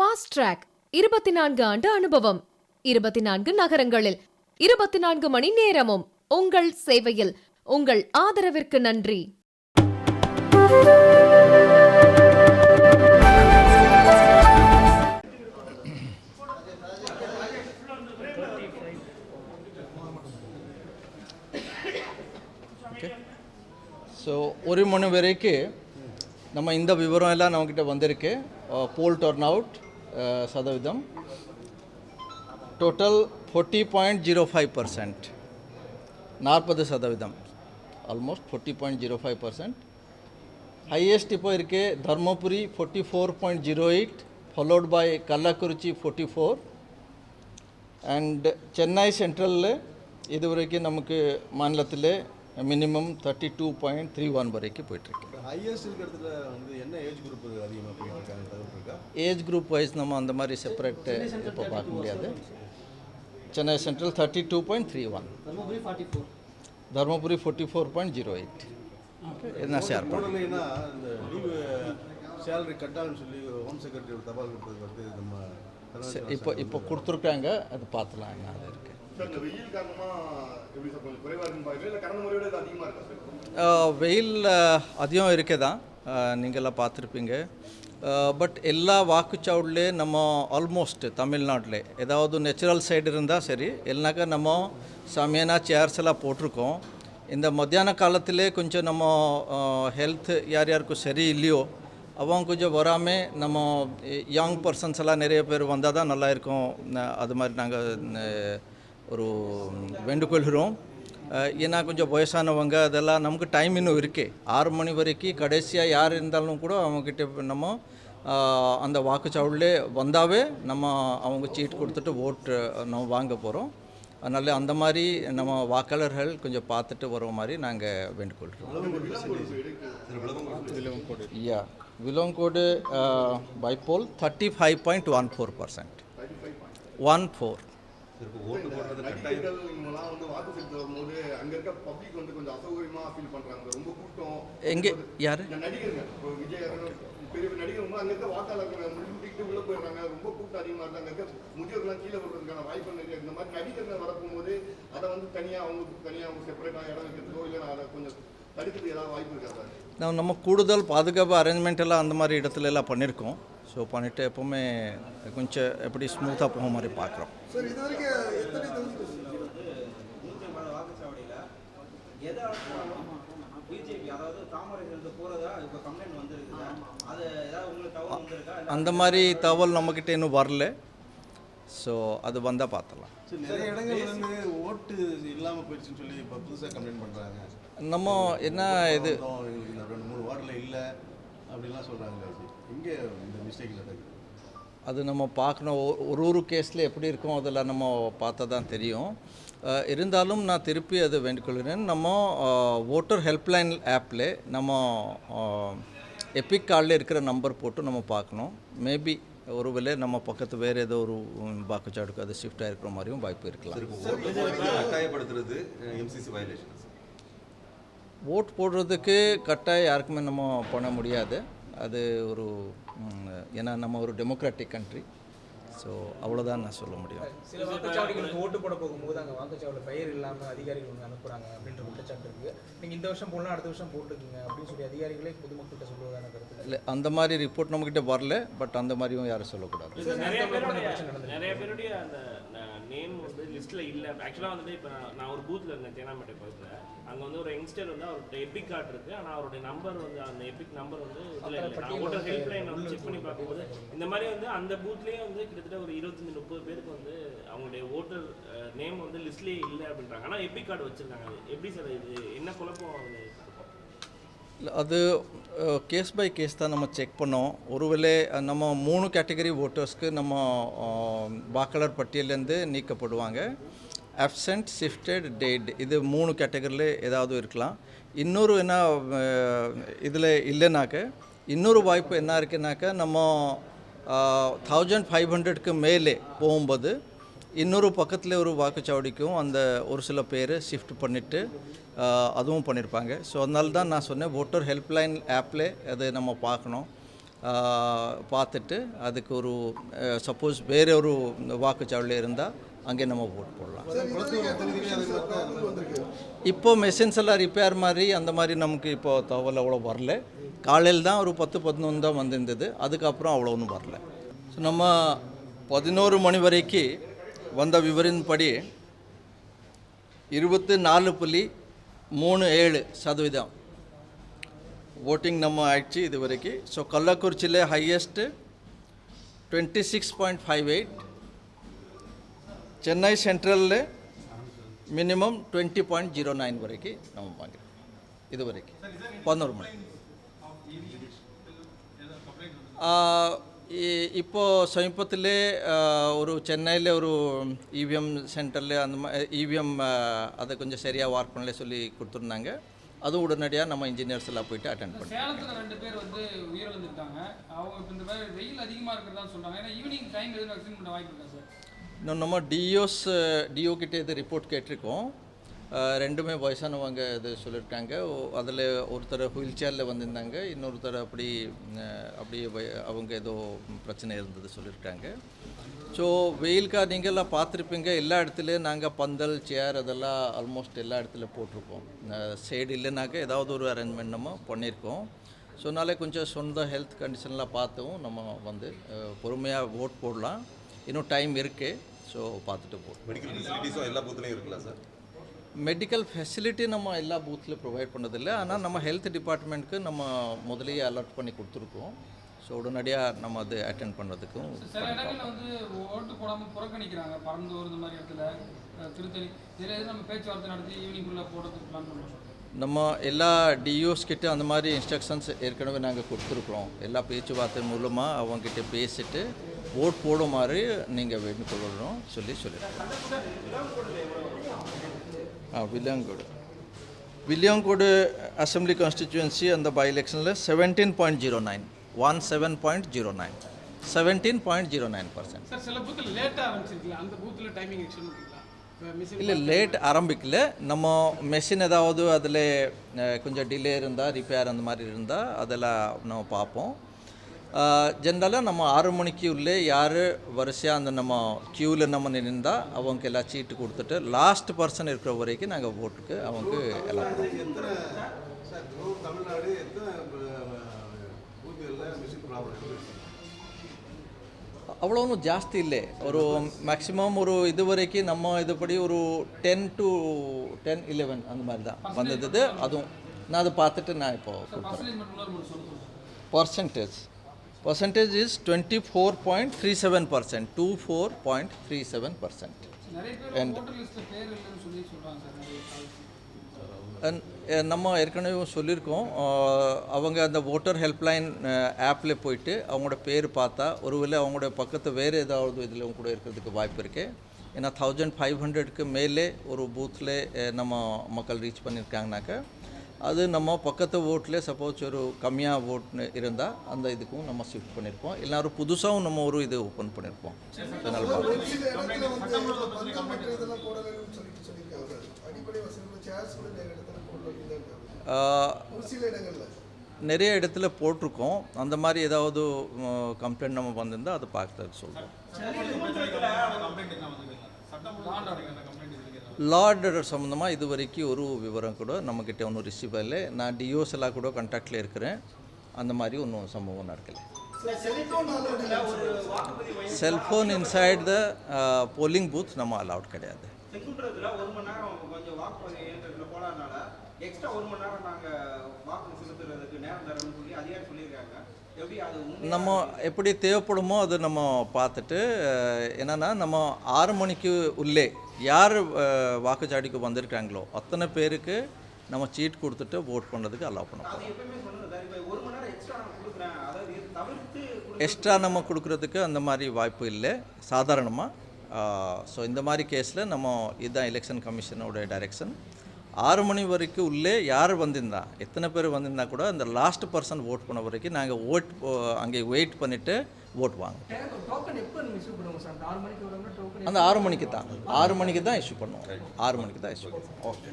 Fast track இருபத்தி நான்கு ஆண்டு அனுபவம். இருபத்தி நான்கு நகரங்களில் இருபத்தி நான்கு மணி நேரமும் உங்கள் சேவையில் உங்கள் ஆதரவிற்கு நன்றி. ஸோ ஒரு மணி வரைக்கும் நம்ம இந்த விவரம் எல்லாம் நம்மக்கிட்ட வந்திருக்கு. போல் டர்ன் அவுட் சதவீதம் total forty point zero five percent நாற்பது சதவீதம் almost forty point zero five percent highest இப்போ இருக்கு Dharmapuri forty four point zero eight followed by Kallakurichi forty four and Chennai சென்ட்ரலில் இது வரைக்கும் நமக்கு மாநிலத்தில் minimum thirty two point three one வரைக்கும் போயிட்டுருக்கு ஹையஸ்ட் இருக்கிறதுல வந்து என்ன ஏஜ் குரூப் அதிகமாக போயிட்டு இருக்கா? ஏஜ் குரூப் வைஸ் நம்ம அந்த மாதிரி செப்பரேட் இப்போ பார்க்க முடியாது. Chennai central thirty two point three one Dharmapuri forty four point zero eight என்ன ஷேர் போடலைன்னா இந்த லீவு சேலரி கட்டான்னு சொல்லி ஹோம் செக்ரட்டரி தபால் கொடுத்தது வந்து நம்ம இப்போ இப்போ கொடுத்துருக்காங்க அது பார்த்துலாம் என்ன அது இருக்குது வெயில் அதிகம் இருக்கே தான் நீங்கள்லாம் பார்த்துருப்பீங்க. பட் எல்லா வாக்குச்சாவடிலே நம்ம ஆல்மோஸ்ட் தமிழ்நாட்டில் ஏதாவது நேச்சுரல் சைடு இருந்தால் சரி இல்லைனாக்கா நம்ம சாமியானா சேர்ஸ் எல்லாம் போட்டிருக்கோம். இந்த மத்தியான காலத்திலே கொஞ்சம் நம்ம ஹெல்த் யார் யாருக்கும் சரி இல்லையோ அவங்க கொஞ்சம் வராமல் நம்ம யங் பர்சன்ஸ் எல்லாம் நிறைய பேர் வந்தால் தான் நல்லா இருக்கும். அது மாதிரி நாங்கள் ஒரு வேண்டுகொள்கிறோம். அஹ் ஏன்னா கொஞ்சம் வயசானவங்க அதெல்லாம் நமக்கு டைம் இன்னும் இருக்கு. ஆறு மணி வரைக்கும் கடைசியாக யார் இருந்தாலும் கூட அவங்கக்கிட்ட நம்ம அந்த வாக்குச்சாவடிலே வந்தாவே நம்ம அவங்க சீட் கொடுத்துட்டு ஓட்டு நம்ம வாங்க போகிறோம் அதனால் அந்த மாதிரி நம்ம வாக்காளர்கள் கொஞ்சம் பார்த்துட்டு வர மாதிரி நாங்கள் வேண்டுகொள்கிறோம். Yeah Vilavancode bypoll thirty five point one four percent one four ஓட்டு போடுறது கட்டாயம் வந்து வாக்கு செலுத்த வரும்போது அங்க இருக்க பப்ளிக் வந்து கொஞ்சம் அசௌகரியமா ஃபீல் பண்றாங்க. ரொம்ப கூட்டம். எங்க யாரு? நடிகருங்க இப்போ விஜய் பெரிய நடிகர் அங்க இருக்க வாக்காளர்கள் முடிக்கிட்டு உள்ள போயிடுறாங்க. ரொம்ப கூட்டம் அதிகமா இருக்கு அங்க இருக்க முதியோர்லாம் கீழே விடுறதுக்கான வாய்ப்பு நிறைய இந்த மாதிரி நடிகருங்க வரப்போகும்போது அதை வந்து தனியா அவங்களுக்கு தனியா அவங்க செப்பரேட்டா இடம் வைக்கிறதுக்கோ இல்லைன்னா அதை கொஞ்சம் தடுக்கிறதுக்கு ஏதாவது வாய்ப்பு இருக்காது நம்ம கூடுதல் பாதுகாப்பு அரேஞ்ச்மெண்ட் எல்லாம் அந்த மாதிரி இடத்துல எல்லாம் பண்ணியிருக்கோம் ஸோ பண்ணிவிட்டு எப்போவுமே கொஞ்சம் எப்படி ஸ்மூத்தாக போக மாதிரி பார்க்குறோம். அந்த மாதிரி தகவல் நம்மக்கிட்ட இன்னும் வரல. ஸோ அது வந்தால் பார்த்துடலாம். நிறைய இடங்கள்ல இருந்து ஓட்டு இல்லாமல் போயிடுச்சுன்னு சொல்லி இப்போ புதுசாக கம்ப்ளைண்ட் பண்ணுறாங்க நம்ம என்ன இது? ரெண்டு மூணு வார்டில் இல்லை. அப்படிலாம் சொல்கிறாங்க இங்கே இந்த மிஸ்டேக் நடக்குது? அது நம்ம பார்க்கணும். ஒரு ஒரு கேஸில் எப்படி இருக்கும் அதெல்லாம் நம்ம பார்த்தா தான் தெரியும் இருந்தாலும் நான் திருப்பி அது வேண்டிக்கொள்கிறேன் நம்ம ஓட்டர் ஹெல்ப்லைன் ஆப்பில் நம்ம எபிக் கார்டில் இருக்கிற நம்பர் போட்டு நம்ம பார்க்கணும். மேபி ஒருவேளை நம்ம பக்கத்து வேறு ஏதோ ஒரு உம், வாக்குச்சாவடிக்கு அது ஷிஃப்ட் ஆகிருக்கிற மாதிரியும் வாய்ப்பு இருக்கலாம். கட்டாயப்படுத்துறது எம்சிசி வயலேஷன் ஓட் போடுறதுக்கு கட்டாயம் யாருக்குமே நம்ம பண்ண முடியாது. அது ஒரு ஏன்னா நம்ம ஒரு டெமோக்ராட்டிக் கண்ட்ரி ஸோ அவ்வளோதான் நான் சொல்ல முடியும். சில வாக்குச்சாவடிகளுக்கு ஓட்டு போட போகும்போது அங்கே வாக்குச்சாவடியில் பெயர் இல்லாமல் அதிகாரிகள் வந்து அனுப்புகிறாங்க அப்படின்ற குற்றச்சாட்டு இருக்குது நீங்கள் இந்த வருஷம் போடலாம் அடுத்த வருஷம் போட்டுக்குங்க அப்படின்னு சொல்லி அதிகாரிகளே பொதுமக்கள்கிட்ட சொல்லுவதான கருத்து? இல்லை அந்த மாதிரி ரிப்போர்ட் நம்மக்கிட்ட வரல பட் அந்த மாதிரியும் யாரும் சொல்லக்கூடாது. நிறைய பேருடைய நிறைய பேருடைய அந்த நேம் வந்து லிஸ்ட்டில் இல்லை. ஆக்சுவலாக வந்துட்டு இப்போ நான் ஒரு பூத்தில் இருந்தேன் தேனாம்பேட்டை பக்கத்தில் அங்கே வந்து ஒரு யங்ஸ்டர் வந்து அவருடைய எபிக் கார்டு இருக்குது ஆனால் அவருடைய நம்பர் வந்து அந்த எபிக் நம்பர் வந்து இதில் இல்லை. நான் ஹெல்ப்லைன் வந்து செக் பண்ணி பார்க்கும்போது இந்த மாதிரி வந்து அந்த பூத்லேயே வந்து கிட்டத்தட்ட ஒரு இருபத்தஞ்சி முப்பது பேருக்கு வந்து அவங்களுடைய ஓட்டர் நேம் வந்து லிஸ்ட்லேயே இல்லை அப்படின்றாங்க. ஆனால் எபிக் கார்டு வச்சுருக்காங்க அது. எப்படி சார் இது என்ன குழப்பம் அது இல்ல, அது கேஸ் பை கேஸ் தான் நம்ம செக் பண்ணோம். ஒருவேளை நம்ம மூணு கேட்டகரி ஓட்டர்ஸ்க்கு நம்ம வாக்காளர் பட்டியலேருந்து நீக்கப்படுவாங்க. அப்சண்ட் ஷிஃப்டட் டேட் இது மூணு கேட்டகரியில் ஏதாவது இருக்கலாம். இன்னொரு என்ன இதில் இல்லைனாக்க இன்னொரு வாய்ப்பு என்ன இருக்குனாக்கா நம்ம தௌசண்ட் ஃபைவ் ஹண்ட்ரட்க்கு மேலே போகும்போது இன்னொரு பக்கத்தில் ஒரு வாக்குச்சாவடிக்கும் அந்த ஒரு சில பேர் ஷிஃப்ட் பண்ணிவிட்டு அதுவும் பண்ணியிருப்பாங்க ஸோ அதனால தான் நான் சொன்னேன் ஓட்டர் ஹெல்ப்லைன் ஆப்பில் அது நம்ம பார்க்கணும். பார்த்துட்டு அதுக்கு ஒரு சப்போஸ் வேற ஒரு வாக்குச்சாவடி இருந்தால் அங்கே நம்ம ஓட் போடலாம். இப்போ மெஷின்ஸ் எல்லாம் ரிப்பேர் மாதிரி அந்த மாதிரி நமக்கு இப்போ தகவல் அவ்வளோ வரல. காலையில் தான் ஒரு பத்து பதினொன்று தான் வந்திருந்தது. அதுக்கப்புறம் அவ்வளோ ஒன்றும் வரல. ஸோ நம்ம பதினோரு மணி வரைக்கும் வந்த விவரின்படி இருபத்து நாலு புள்ளி மூணு ஏழு சதவீதம் ஓட்டிங் நம்ம ஆயிடுச்சு இது வரைக்கும் ஸோ கள்ளக்குறிச்சியில் highest twenty six point five eight Chennai சென்ட்ரலில் minimum twenty point zero nine வரைக்கும் நம்ம வாங்கிறோம் இது வரைக்கும் பதினோரு மணி. இப்போ சமீபத்தில் ஒரு சென்னையில் ஒரு இவிஎம் சென்டரில் அந்த மாதிரி இவிஎம் அதை கொஞ்சம் சரியாக ஒர்க் பண்ணல சொல்லி கொடுத்துருந்தாங்க அது உடனடியாக நம்ம இன்ஜினியர்ஸ் எல்லாம் போயிட்டு அட்டன் பண்ணோம் சேலத்துல ரெண்டு பேர் வந்து உயிரிழந்திருக்காங்க அவங்க இப்போ இந்த மாதிரி வெயில் அதிகமா இருக்கிறதா சொல்றாங்க ஏன்னா ஈவினிங் டைம் எதுவும் வேக்சின் பண்ண வாய்ப்பு இருக்கா சார் இன்னும் நம்ம டிஓஸ் டிஓ கிட்டே இது ரிப்போர்ட் கேட்டிருக்கோம் ரெண்டுமே வயசானவங்க இது சொல்லியிருக்காங்க அதில் ஒருத்தர் வீல் சேரில் வந்திருந்தாங்க. இன்னொருத்தர் அப்படி அப்படியே வய- அவங்க ஏதோ பிரச்சனை இருந்தது சொல்லியிருக்காங்க ஸோ வெயில்கா நீங்கள்லாம் பார்த்துருப்பீங்க. எல்லா இடத்துலையும் நாங்கள் பந்தல் சேர் அதெல்லாம் ஆல்மோஸ்ட் எல்லா இடத்துலையும் போட்டிருக்கோம் சைடு இல்லைனாக்க ஏதாவது ஒரு அரேஞ்ச்மெண்ட் நம்ம பண்ணியிருக்கோம். ஸோ அதனால கொஞ்சம் சொந்த ஹெல்த் கண்டிஷன்லாம் பார்த்தும் நம்ம வந்து பொறுமையாக ஓட் போடலாம். இன்னும் டைம் இருக்குது ஸோ பார்த்துட்டு போடுவோம் மெடிக்கல் ஃபெசிலிட்டிஸும் எல்லா பூத்துலேயும் இருக்குல்ல சார் மெடிக்கல் ஃபெசிலிட்டி நம்ம எல்லா பூத்தில் ப்ரொவைட் பண்ணதில்லை. ஆனால் நம்ம ஹெல்த் டிபார்ட்மெண்ட்க்கு நம்ம முதலையே அலர்ட் பண்ணி கொடுத்துருக்கோம். ஸோ உடனடியாக நம்ம அது அட்டென்ட் பண்ணுறதுக்கும் சில இடங்கள்ல வந்து ஓட்டு போடாம புறக்கணிக்கிறாங்க. பறந்தூர் இந்த மாதிரி இடத்துல திருத்தணி. இதில் நம்ம பேச்சுவார்த்தை நடத்தி ஈவினிங்குள்ள போடுறதுக்கு பிளான் பண்ணுறோம் நம்ம எல்லா டிஓஸ் கிட்ட அந்த மாதிரி இன்ஸ்ட்ரக்ஷன்ஸ் ஏற்கனவே நாங்கள் கொடுத்துருக்குறோம். எல்லா பேச்சுவார்த்தை மூலமாக அவங்ககிட்ட பேசிட்டு ஓட் போடுமாறு நீங்கள் வேண்டுகொள்ளணும் சொல்லி ஆ வில்லியங்கோடு வில்லியங்கோடு அசம்பிளி கான்ஸ்டிச்சுவன்சி அந்த பை எலெக்ஷனில் seventeen point zero nine one seven point zero nine seventeen point zero nine percent sir சில பூத்தில் லேட்டாக ஆரம்பிச்சிருக்கல அந்த பூத்தில் டைமிங் இல்லை லேட் ஆரம்பிக்கல. நம்ம மெஷின் ஏதாவது அதில் கொஞ்சம் டிலே இருந்தால் ரிப்பேர் அந்த மாதிரி இருந்தால் அதெல்லாம் நம்ம பார்ப்போம். ஜென்ரலாக நம்ம ஆறு மணிக்கு உள்ளே யார் வரிசையாக அந்த நம்ம க்யூவில் நம்ம நின்றால் அவங்களுக்கு எல்லாம் சீட்டு கொடுத்துட்டு லாஸ்ட் பர்சன் இருக்கிற வரைக்கும் நாங்கள் ஓட்டுக்கு அவங்க எல்லாம் அவ்வளோ ஒன்றும் ஜாஸ்தி இல்லை. ஒரு மேக்ஸிமம் ஒரு இது வரைக்கும் நம்ம இதுபடி ஒரு டென் டு டென் இலெவன் அந்த மாதிரி தான் வந்தது அதுவும் நான் அதை பார்த்துட்டு நான் இப்போ கொடுத்துறேன் percentage percentage percentage is 24.37 percent. 24.37 percent. நிறைய பேர் ஓட்டர் லிஸ்ட்டில் பேர் இல்லைன்னு சொல்லி சொல்கிறாங்க சார் நிறைய கால்ஸ் And, அஹ், நம்ம ஏற்கனவே சொல்லியிருக்கோம் அவங்க அந்த ஓட்டர் ஹெல்ப்லைன் ஆப்பில் போயிட்டு அவங்களோட பேர் பார்த்தா ஒருவேளை அவங்களோட பக்கத்து வேறு ஏதாவது இதில் கூட இருக்கிறதுக்கு வாய்ப்பு இருக்குது ஏன்னா தௌசண்ட் ஃபைவ் ஹண்ட்ரட்க்கு மேலே ஒரு பூத்தில் நம்ம மக்கள் ரீச் பண்ணியிருக்காங்கனாக்க அது நம்ம பக்கத்து ஓட்டில் சப்போஸ் ஒரு கம்மியாக ஓட் இருந்தால் அந்த இதுக்கும் நம்ம ஷிஃப்ட் பண்ணியிருப்போம் இல்லைனா ஒரு புதுசாகவும் நம்ம ஒரு இது ஓப்பன் பண்ணியிருப்போம் அதனால் நிறைய இடத்துல போட்டிருக்கோம். அந்த மாதிரி ஏதாவது கம்ப்ளைண்ட் நம்ம வந்திருந்தால் அதை பார்த்து சொல்கிறோம் லா ஆர்டர் சம்மந்தமாக இது வரைக்கும் ஒரு விவரம் கூட நம்மக்கிட்ட ஒன்றும் ரிசீவ் இல்லை நான் டிஓஸ் எல்லாம் கூட கான்டாக்டில் இருக்கிறேன். அந்த மாதிரி ஒன்றும் சம்பவம் நடக்கலை. Cellphone inside the polling booth நம்ம அலவுட் கிடையாது. எக்ஸ்ட்ரா ஒரு மணி நேரம் நாங்க வாக்கு செலுத்துறதுக்கு நேரம் தரணும்னு சொல்லி அதிகாரி உண்மையா? நம்ம எப்படி தேவைப்படுமோ அது நம்ம பார்த்துட்டு என்னென்னா நம்ம ஆறு மணிக்கு உள்ளே யார் வாக்குச்சாடிக்கு வாக்குச்சாவடிக்கு வந்திருக்காங்களோ அத்தனை பேருக்கு நம்ம சீட் கொடுத்துட்டு ஓட் பண்ணுறதுக்கு அலோவ் பண்ணுவோம் எக்ஸ்ட்ரா எக்ஸ்ட்ரா நம்ம கொடுக்குறதுக்கு அந்த மாதிரி வாய்ப்பு இல்லை. சாதாரணமாக ஸோ இந்த மாதிரி கேஸில் நம்ம இதுதான் எலெக்ஷன் கமிஷனோட டைரெக்ஷன் ஆறு மணி வரைக்கும் உள்ளே யார் வந்திருந்தா? எத்தனை பேர் வந்திருந்தா கூட அந்த லாஸ்ட் பர்சன் ஓட் பண்ண வரைக்கும் நாங்கள் ஓட் அங்கே வெயிட் பண்ணிவிட்டு ஓட் வாங்க அந்த ஆறு மணிக்கு தான். ஆறு மணிக்கு தான் இஷ்யூ பண்ணுவோம். ஆறு மணிக்கு தான் இஷ்யூ பண்ணுவோம். ஓகே